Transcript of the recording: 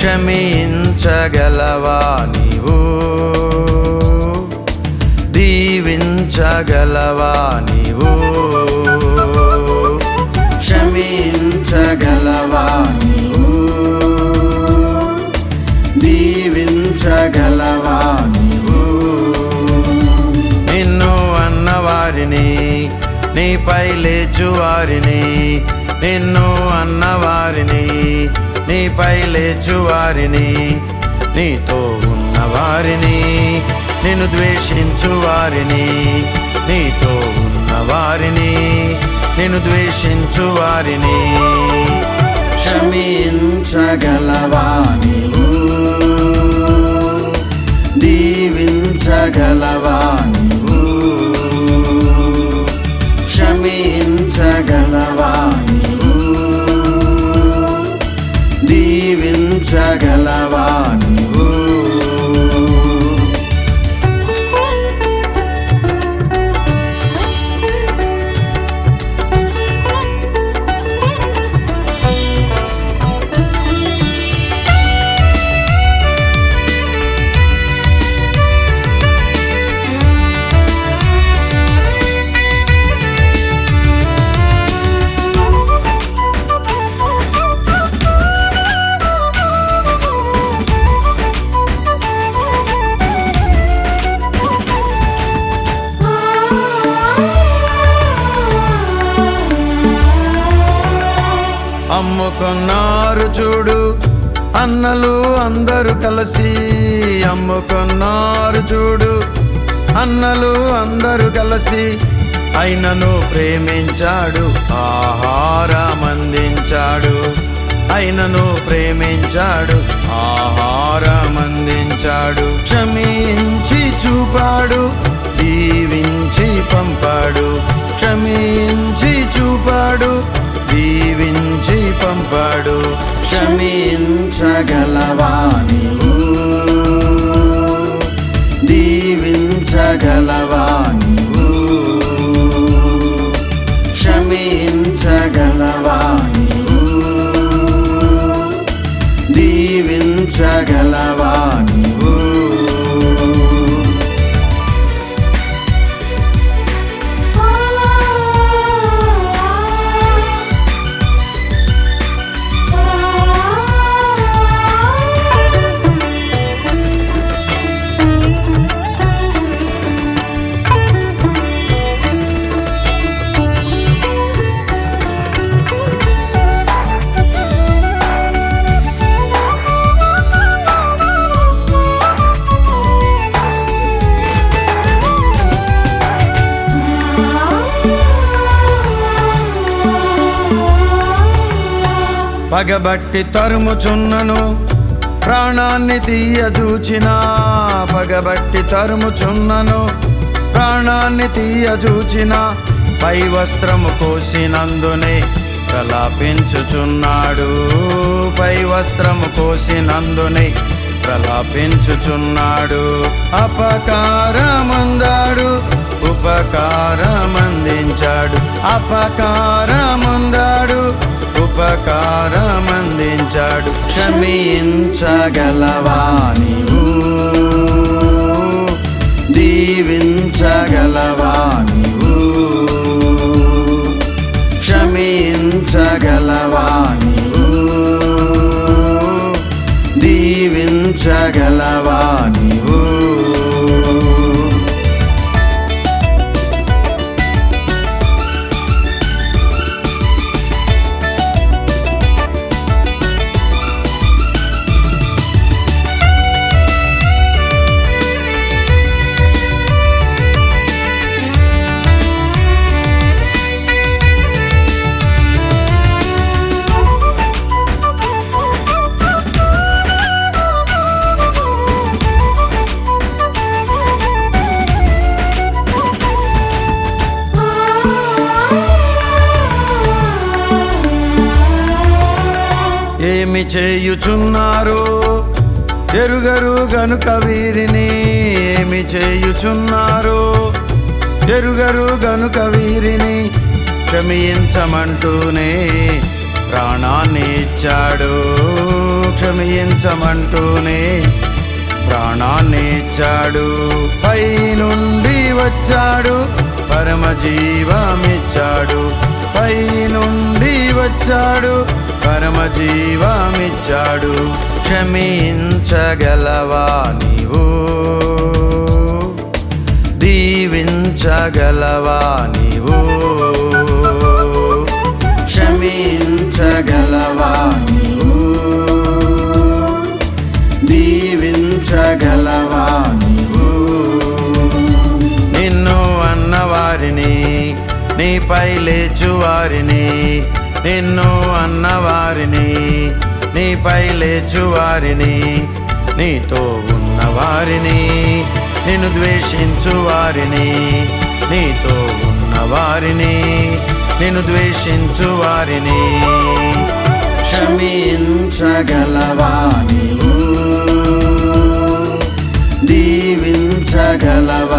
క్షమించగలవా నీవు? దీవించగలవా నీవు? క్షమించగలవా నీవు? దీవించగలవా నీవు? నిన్ను అన్నవారిని నీపై లేచువారిని నిన్ను అన్నవారిని నీపై లేచువారిని నీతో ఉన్నవారిని నిన్ను ద్వేషించు వారిని నీతో ఉన్నవారిని నిన్ను ద్వేషించు వారిని. దీవించగలవా అమ్ముకున్నారు చూడు. అన్నలు అందరూ కలిసి అమ్ముకున్నారు చూడు. అన్నలు అందరూ కలిసి అయినను ప్రేమించాడు. ఆహారం అందించాడు. అయినను ప్రేమించాడు. ఆహారం అందించాడు. క్షమించి చూపాడు. దీవించి పంపాడు. క్షమించి చూపాడు. దీవించి పంపాడు క్షమించగలవా నీవు? పగబట్టి తరుముచున్నను ప్రాణాన్ని తీయజూచినా పగబట్టి తరుముచున్నను ప్రాణాన్ని తీయజూచినా పై వస్త్రము కోసినందునే ప్రలాపించుచున్నాడు. పై వస్త్రము కోసినందునే ప్రలాపించుచున్నాడు. అపకారముందాడు ఉపకారమందించాడు. అపకారముందాడు ఉపకారమందించాడు క్షమించగలవా నీవు? దీవించగలవా చేయుచున్నారు. ఎరుగరు గనుక వీరిని ఏమి చేయుచున్నారు? ఎరుగరు గనుక వీరిని క్షమించమంటూనే ప్రాణాన్ని ఇచ్చాడు. క్షమించమంటూనే ప్రాణాన్ని ఇచ్చాడు. పై నుండి వచ్చాడు పరమజీవమిచ్చాడు. పై నుండి వచ్చాడు పరమజీవమిచ్చాడు క్షమించగలవా నీవు? దీవించగలవా నీవు? క్షమించగలవా నీవు? దీవించగలవా నీవు? నిన్ను అన్నవారిని నీపై లేచువారిని నిన్ను అన్నవారిని నీపై లేచువారిని నీతో ఉన్నవారిని నిన్ను ద్వేషించువారిని నీతో ఉన్నవారిని నిన్ను ద్వేషించువారిని. క్షమించగలవాని దీవించగలవా